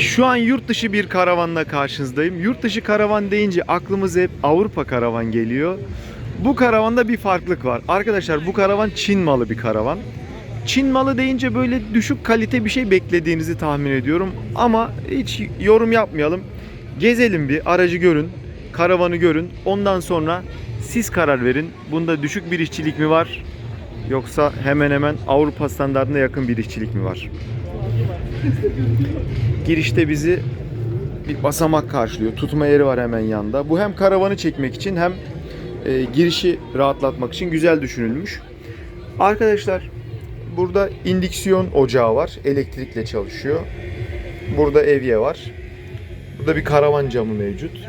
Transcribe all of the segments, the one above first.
Şu an yurt dışı bir karavanla karşınızdayım. Yurt dışı karavan deyince aklımıza hep Avrupa karavan geliyor. Bu karavanda bir farklılık var. Arkadaşlar bu karavan Çin malı bir karavan. Çin malı deyince böyle düşük kalite bir şey beklediğinizi tahmin ediyorum. Ama hiç yorum yapmayalım. Gezelim bir, aracı görün, karavanı görün. Ondan sonra siz karar verin. Bunda düşük bir işçilik mi var? Yoksa hemen hemen Avrupa standartına yakın bir işçilik mi var? Girişte bizi bir basamak karşılıyor. Tutma yeri var hemen yanında. Bu hem karavanı çekmek için hem e, girişi rahatlatmak için güzel düşünülmüş. Arkadaşlar burada indüksiyon ocağı var. Elektrikle çalışıyor. Burada evye var. Burada bir karavan camı mevcut.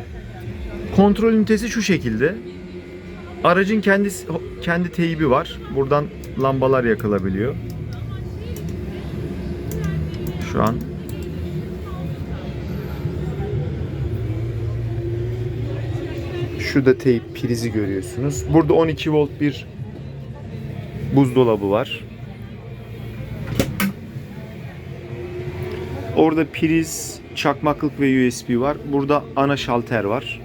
Kontrol ünitesi şu şekilde. Aracın kendisi kendi teybi var. Buradan lambalar yakılabiliyor. Şu an Şurada teyp prizi görüyorsunuz. Burada 12 volt bir buzdolabı var. Orada priz, çakmaklık ve USB var. Burada ana şalter var.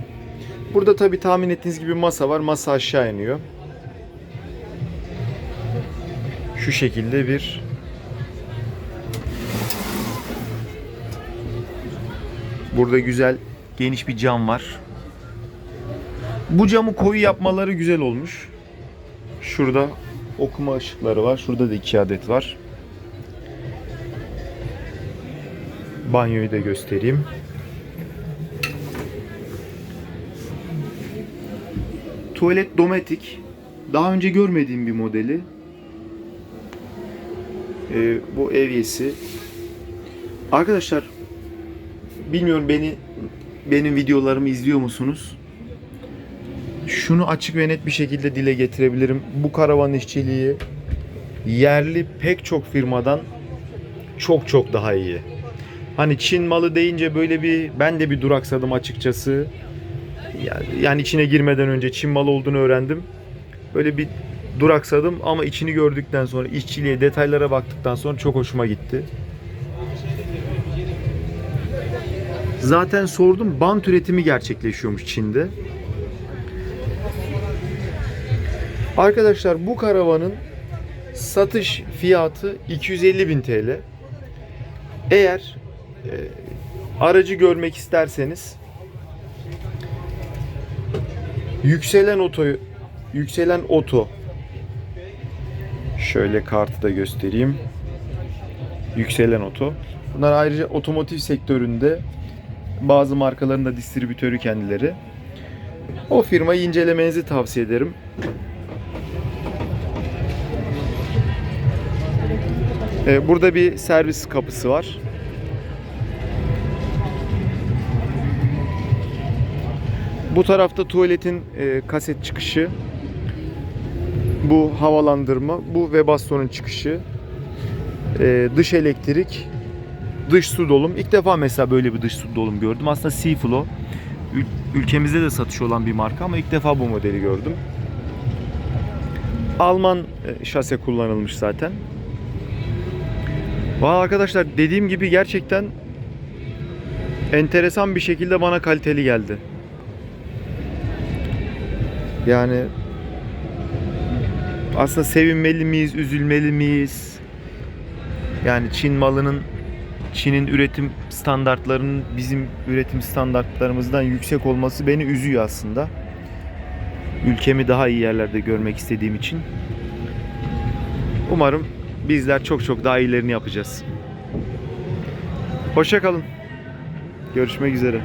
Burada tabi tahmin ettiğiniz gibi masa var. Masa aşağı iniyor. Şu şekilde bir Burada güzel geniş bir cam var. Bu camı koyu yapmaları güzel olmuş. Şurada okuma ışıkları var. Şurada da iki adet var. Banyoyu da göstereyim. Tuvalet dometik. Daha önce görmediğim bir modeli. Ee, bu evyesi. Arkadaşlar bilmiyorum beni benim videolarımı izliyor musunuz? Şunu açık ve net bir şekilde dile getirebilirim. Bu karavan işçiliği yerli pek çok firmadan çok çok daha iyi. Hani Çin malı deyince böyle bir ben de bir duraksadım açıkçası. Yani, içine girmeden önce Çin malı olduğunu öğrendim. Böyle bir duraksadım ama içini gördükten sonra işçiliğe, detaylara baktıktan sonra çok hoşuma gitti. Zaten sordum bant üretimi gerçekleşiyormuş Çin'de. Arkadaşlar bu karavanın satış fiyatı 250 bin TL. Eğer e, aracı görmek isterseniz yükselen oto yükselen oto şöyle kartı da göstereyim. Yükselen oto. Bunlar ayrıca otomotiv sektöründe bazı markaların da distribütörü kendileri. O firmayı incelemenizi tavsiye ederim. Ee, Burada bir servis kapısı var. Bu tarafta tuvaletin e, kaset çıkışı. Bu havalandırma. Bu ve bastonun çıkışı. E, dış elektrik. Dış su dolum. İlk defa mesela böyle bir dış su dolum gördüm. Aslında Seaflow. Ül- ülkemizde de satış olan bir marka ama ilk defa bu modeli gördüm. Alman e, şase kullanılmış zaten. Valla arkadaşlar dediğim gibi gerçekten enteresan bir şekilde bana kaliteli geldi. Yani aslında sevinmeli miyiz, üzülmeli miyiz? Yani Çin malının Çin'in üretim standartlarının bizim üretim standartlarımızdan yüksek olması beni üzüyor aslında. Ülkemi daha iyi yerlerde görmek istediğim için. Umarım bizler çok çok daha iyilerini yapacağız. Hoşça kalın. Görüşmek üzere.